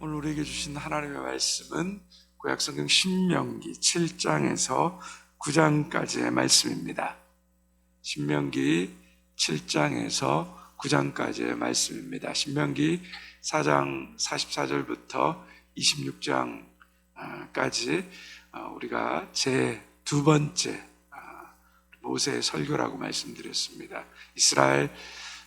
오늘 우리에게 주신 하나님의 말씀은 구약성경 신명기 7장에서 9장까지의 말씀입니다. 신명기 7장에서 9장까지의 말씀입니다. 신명기 4장 44절부터 26장까지 어, 우리가 제 두 번째 아, 모세의 설교라고 말씀드렸습니다. 이스라엘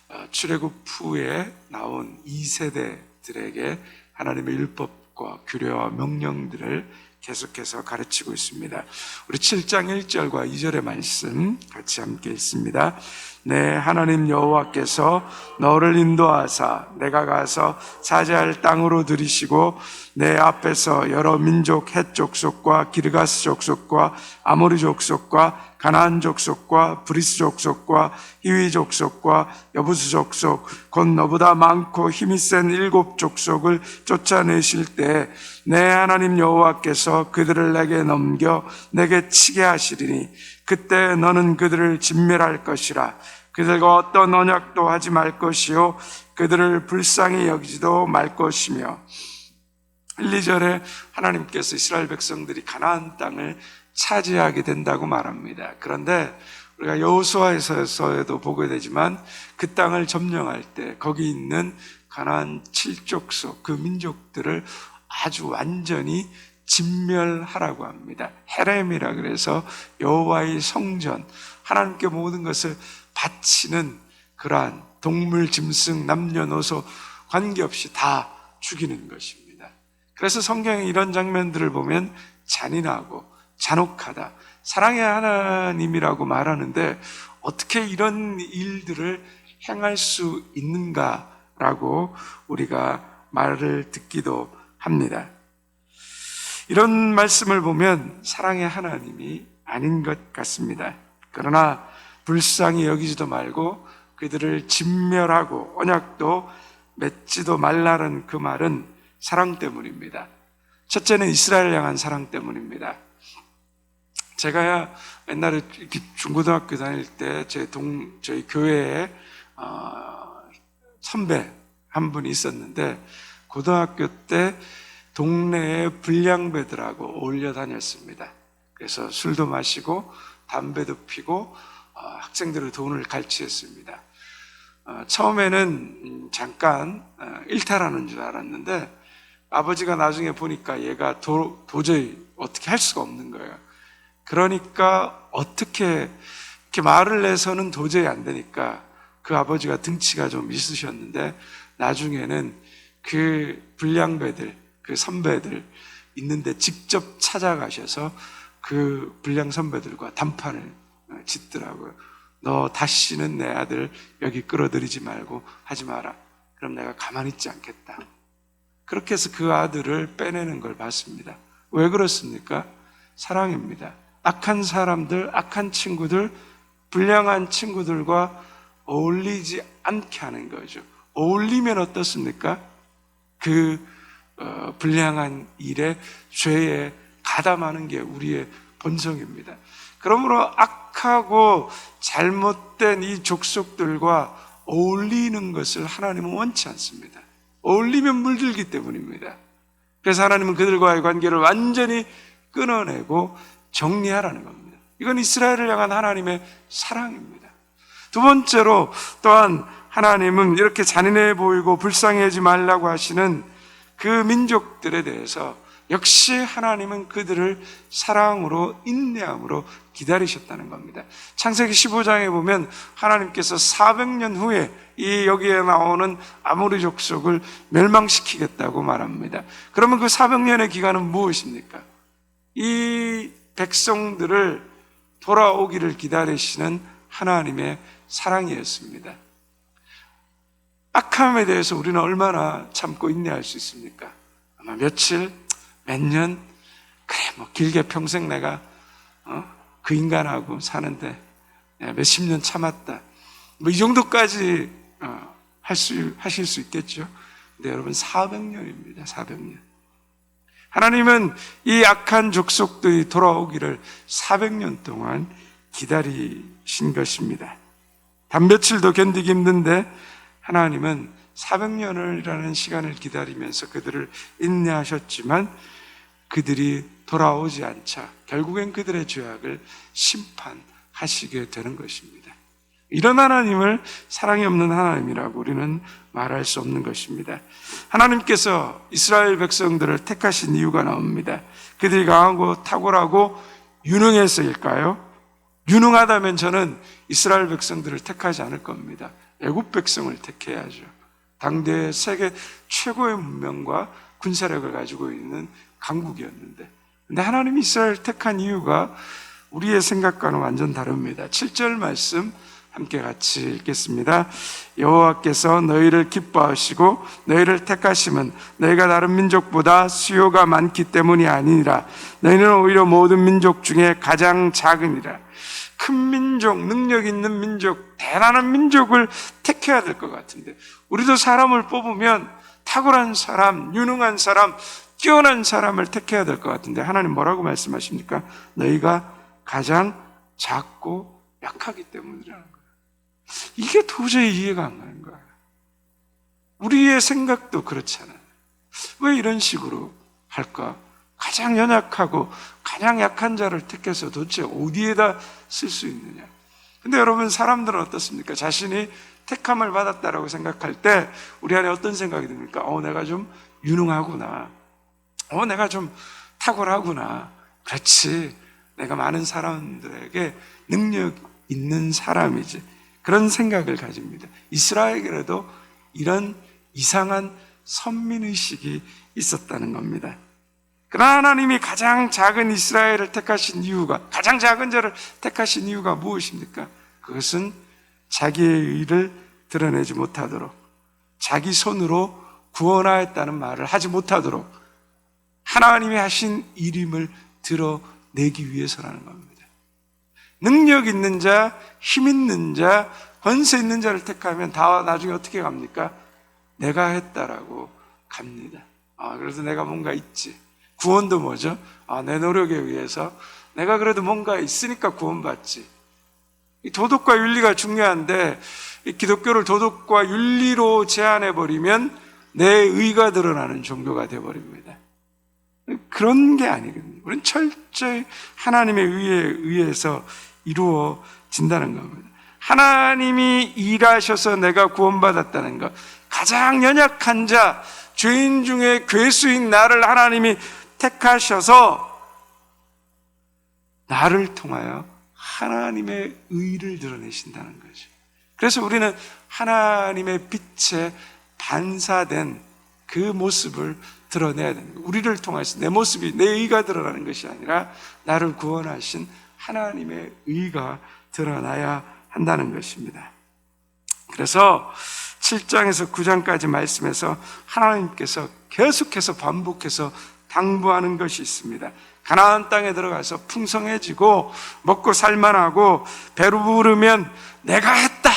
어, 출애굽 후에 나온 2세대들에게 하나님의 율법과 규례와 명령들을 계속해서 가르치고 있습니다. 우리 7장 1절과 2절의 말씀 같이 함께 읽습니다. 내 하나님 여호와께서 너를 인도하사 내가 가서 차지할 땅으로 들이시고 내 앞에서 여러 민족 헷 족속과 기르가스 족속과 아모리 족속과 가나안 족속과 브리스 족속과 히위 족속과 여부스 족속 곧 너보다 많고 힘이 센 일곱 족속을 쫓아내실 때 내 하나님 여호와께서 그들을 내게 넘겨 내게 치게 하시리니 그때 너는 그들을 진멸할 것이라. 그들과 어떤 언약도 하지 말 것이요. 그들을 불쌍히 여기지도 말 것이며. 1, 2절에 하나님께서 이스라엘 백성들이 가나안 땅을 차지하게 된다고 말합니다. 그런데 우리가 여호수아에서도 보게 되지만 그 땅을 점령할 때 거기 있는 가나안 칠족속 그 민족들을 아주 완전히 진멸하라고 합니다. 헤렘이라 그래서 여호와의 성전 하나님께 모든 것을 바치는 그러한 동물, 짐승, 남녀노소 관계없이 다 죽이는 것입니다. 그래서 성경에 이런 장면들을 보면 잔인하고 잔혹하다. 사랑의 하나님이라고 말하는데 어떻게 이런 일들을 행할 수 있는가라고 우리가 말을 듣기도 합니다. 이런 말씀을 보면 사랑의 하나님이 아닌 것 같습니다. 그러나 불쌍히 여기지도 말고 그들을 진멸하고 언약도 맺지도 말라는 그 말은 사랑 때문입니다. 첫째는 이스라엘 향한 사랑 때문입니다. 제가 옛날에 중고등학교 다닐 때 제 동, 저희 교회에, 어, 선배 한 분이 있었는데, 고등학교 때 동네에 불량배들하고 어울려 다녔습니다. 그래서 술도 마시고, 담배도 피고, 어, 학생들의 돈을 갈취했습니다. 어, 처음에는 음, 잠깐 어, 일탈하는 줄 알았는데, 아버지가 나중에 보니까 얘가 도, 도저히 어떻게 할 수가 없는 거예요. 그러니까 어떻게 이렇게 말을 내서는 도저히 안 되니까 그 아버지가 등치가 좀 있으셨는데 나중에는 그 불량배들, 그 선배들 있는데 직접 찾아가셔서 그 불량 선배들과 담판을 짓더라고요. 너 다시는 내 아들 여기 끌어들이지 말고 하지 마라. 그럼 내가 가만히 있지 않겠다. 그렇게 해서 그 아들을 빼내는 걸 봤습니다. 왜 그렇습니까? 사랑입니다. 악한 사람들, 악한 친구들, 불량한 친구들과 어울리지 않게 하는 거죠. 어울리면 어떻습니까? 그 어, 불량한 일에 죄에 가담하는 게 우리의 본성입니다. 그러므로 악하고 잘못된 이 족속들과 어울리는 것을 하나님은 원치 않습니다. 어울리면 물들기 때문입니다. 그래서 하나님은 그들과의 관계를 완전히 끊어내고 정리하라는 겁니다. 이건 이스라엘을 향한 하나님의 사랑입니다. 두 번째로 또한 하나님은 이렇게 잔인해 보이고 불쌍해하지 말라고 하시는 그 민족들에 대해서 역시 하나님은 그들을 사랑으로 인내함으로 기다리셨다는 겁니다. 창세기 15장에 보면 하나님께서 400년 후에 이 여기에 나오는 아모리 족속을 멸망시키겠다고 말합니다. 그러면 그 400년의 기간은 무엇입니까? 이 백성들을 돌아오기를 기다리시는 하나님의 사랑이었습니다. 악함에 대해서 우리는 얼마나 참고 인내할 수 있습니까? 아마 며칠, 몇 년, 그래, 뭐, 길게 평생 내가, 어? 그 인간하고 사는데, 몇십 년 참았다. 뭐, 이 정도까지, 어, 할 수, 하실 수 있겠죠? 근데 여러분, 400년입니다. 400년. 하나님은 이 악한 족속들이 돌아오기를 400년 동안 기다리신 것입니다. 단 며칠도 견디기 힘든데 하나님은 400년이라는 시간을 기다리면서 그들을 인내하셨지만 그들이 돌아오지 않자 결국엔 그들의 죄악을 심판하시게 되는 것입니다. 이런 하나님을 사랑이 없는 하나님이라고 우리는 말할 수 없는 것입니다. 하나님께서 이스라엘 백성들을 택하신 이유가 나옵니다. 그들이 강하고 탁월하고 유능해서일까요? 유능하다면 저는 이스라엘 백성들을 택하지 않을 겁니다. 애굽 백성을 택해야죠. 당대 세계 최고의 문명과 군사력을 가지고 있는 강국이었는데 근데 하나님이 이스라엘을 택한 이유가 우리의 생각과는 완전 다릅니다. 7절 말씀 함께 같이 읽겠습니다. 여호와께서 너희를 기뻐하시고 너희를 택하심은 너희가 다른 민족보다 수요가 많기 때문이 아니라 너희는 오히려 모든 민족 중에 가장 작으니라. 큰 민족, 능력 있는 민족, 대단한 민족을 택해야 될 것 같은데 우리도 사람을 뽑으면 탁월한 사람, 유능한 사람, 뛰어난 사람을 택해야 될 것 같은데 하나님 뭐라고 말씀하십니까? 너희가 가장 작고 약하기 때문이라는 거예요. 이게 도저히 이해가 안 가는 거예요. 우리의 생각도 그렇잖아요. 왜 이런 식으로 할까? 가장 연약하고 가장 약한 자를 택해서 도대체 어디에다 쓸 수 있느냐? 근데 여러분 사람들은 어떻습니까? 자신이 택함을 받았다라고 생각할 때 우리 안에 어떤 생각이 듭니까? 어, 내가 좀 유능하구나. 어, 내가 좀 탁월하구나. 그렇지. 내가 많은 사람들에게 능력 있는 사람이지. 그런 생각을 가집니다. 이스라엘에도 이런 이상한 선민의식이 있었다는 겁니다. 그러나 하나님이 가장 작은 이스라엘을 택하신 이유가, 가장 작은 자를 택하신 이유가 무엇입니까? 그것은 자기의 의를 드러내지 못하도록, 자기 손으로 구원하였다는 말을 하지 못하도록 하나님이 하신 일임을 드러내기 위해서라는 겁니다. 능력 있는 자, 힘 있는 자, 권세 있는 자를 택하면 다 나중에 어떻게 갑니까? 내가 했다라고 갑니다. 아, 그래서 내가 뭔가 있지. 구원도 뭐죠? 아, 내 노력에 의해서 내가 그래도 뭔가 있으니까 구원받지. 이 도덕과 윤리가 중요한데 이 기독교를 도덕과 윤리로 제한해 버리면 내 의가 드러나는 종교가 돼 버립니다. 그런 게 아니거든요. 우리는 철저히 하나님의 의에 의해서 이루어진다는 겁니다. 하나님이 일하셔서 내가 구원받았다는 것. 가장 연약한 자, 죄인 중에 괴수인 나를 하나님이 택하셔서 나를 통하여 하나님의 의를 드러내신다는 거죠. 그래서 우리는 하나님의 빛에 반사된 그 모습을 드러내야 되는 거예요. 우리를 통해서 내 모습이 내 의가 드러나는 것이 아니라 나를 구원하신 하나님의 의가 드러나야 한다는 것입니다. 그래서 7장에서 9장까지 말씀에서 하나님께서 계속해서 반복해서 당부하는 것이 있습니다. 가나안 땅에 들어가서 풍성해지고 먹고 살만하고 배로 부르면 내가 했다.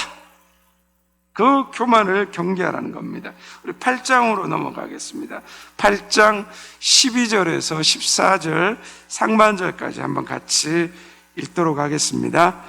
그 교만을 경계하라는 겁니다. 우리 8장으로 넘어가겠습니다. 8장 12절에서 14절 상반절까지 한번 같이 읽도록 하겠습니다.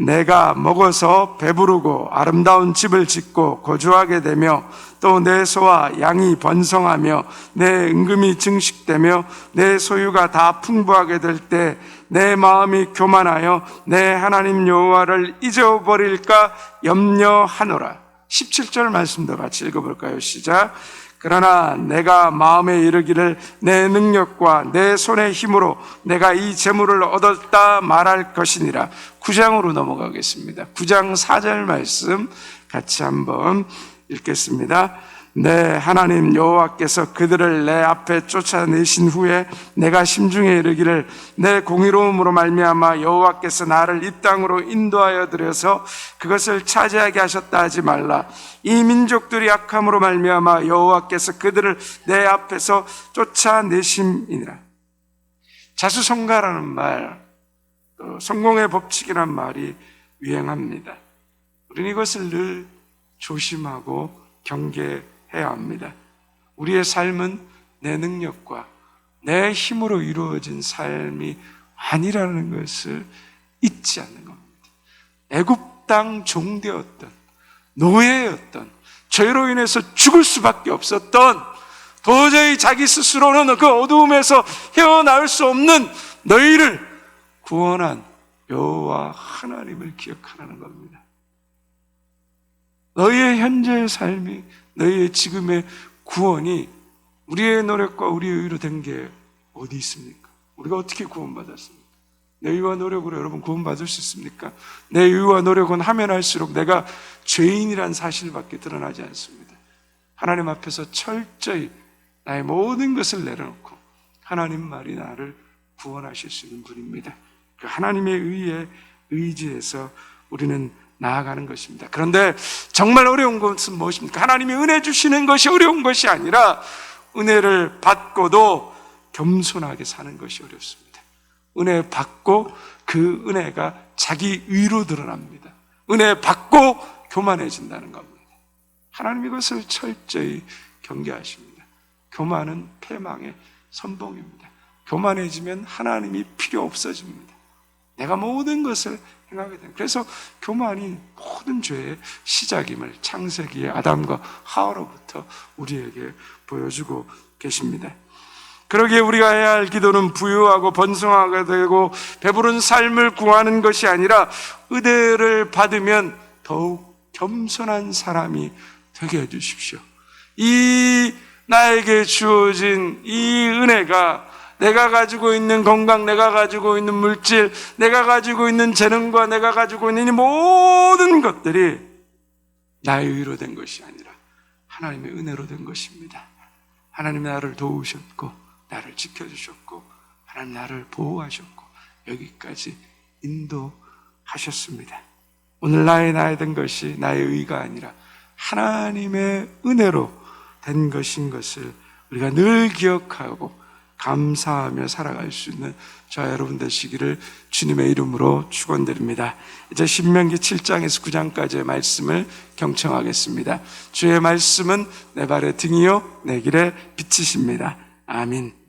내가 먹어서 배부르고 아름다운 집을 짓고 거주하게 되며 또 내 소와 양이 번성하며 내 은금이 증식되며 내 소유가 다 풍부하게 될 때 내 마음이 교만하여 내 하나님 여호와를 잊어버릴까 염려하노라. 17절 말씀도 같이 읽어볼까요? 시작. 그러나 내가 마음에 이르기를 내 능력과 내 손의 힘으로 내가 이 재물을 얻었다 말할 것이니라. 9장으로 넘어가겠습니다. 9장 4절 말씀 같이 한번 읽겠습니다. 내 하나님 여호와께서 그들을 내 앞에 쫓아내신 후에 내가 심중에 이르기를 내 공의로움으로 말미암아 여호와께서 나를 이 땅으로 인도하여 들여서 그것을 차지하게 하셨다 하지 말라. 이 민족들이 악함으로 말미암아 여호와께서 그들을 내 앞에서 쫓아내심이니라. 자수성가라는 말 또 성공의 법칙이란 말이 유행합니다. 우리는 이것을 늘 조심하고 경계 해야 합니다. 우리의 삶은 내 능력과 내 힘으로 이루어진 삶이 아니라는 것을 잊지 않는 겁니다. 애굽 땅 종되었던 노예였던 죄로 인해서 죽을 수밖에 없었던 도저히 자기 스스로는 그 어두움에서 헤어나올 수 없는 너희를 구원한 여호와 하나님을 기억하라는 겁니다. 너희의 현재의 삶이 너희의 지금의 구원이 우리의 노력과 우리의 의로 된 게 어디 있습니까? 우리가 어떻게 구원받았습니까? 내 의와 노력으로 여러분 구원받을 수 있습니까? 내 의와 노력은 하면 할수록 내가 죄인이란 사실밖에 드러나지 않습니다. 하나님 앞에서 철저히 나의 모든 것을 내려놓고 하나님 말이 나를 구원하실 수 있는 분입니다. 그 하나님의 의에 의지해서 우리는 나아가는 것입니다. 그런데 정말 어려운 것은 무엇입니까? 하나님이 은혜 주시는 것이 어려운 것이 아니라 은혜를 받고도 겸손하게 사는 것이 어렵습니다. 은혜 받고 그 은혜가 자기 의로 드러납니다. 은혜 받고 교만해진다는 겁니다. 하나님 이것을 철저히 경계하십니다. 교만은 패망의 선봉입니다. 교만해지면 하나님이 필요 없어집니다. 내가 모든 것을 행하게 됩니다. 그래서 교만이 모든 죄의 시작임을 창세기의 아담과 하와로부터 우리에게 보여주고 계십니다. 그러기에 우리가 해야 할 기도는 부유하고 번성하게 되고 배부른 삶을 구하는 것이 아니라 의대를 받으면 더욱 겸손한 사람이 되게 해주십시오. 이 나에게 주어진 이 은혜가 내가 가지고 있는 건강, 내가 가지고 있는 물질, 내가 가지고 있는 재능과 내가 가지고 있는 이 모든 것들이 나의 의로 된 것이 아니라 하나님의 은혜로 된 것입니다. 하나님 나를 도우셨고, 나를 지켜주셨고, 하나님 나를 보호하셨고, 여기까지 인도하셨습니다. 오늘 나의 나의 된 것이 나의 의가 아니라 하나님의 은혜로 된 것인 것을 우리가 늘 기억하고 감사하며 살아갈 수 있는 저 여러분 되시기를 주님의 이름으로 축원드립니다. 이제 신명기 7장에서 9장까지의 말씀을 경청하겠습니다. 주의 말씀은 내 발의 등이요 내 길의 빛이십니다. 아멘.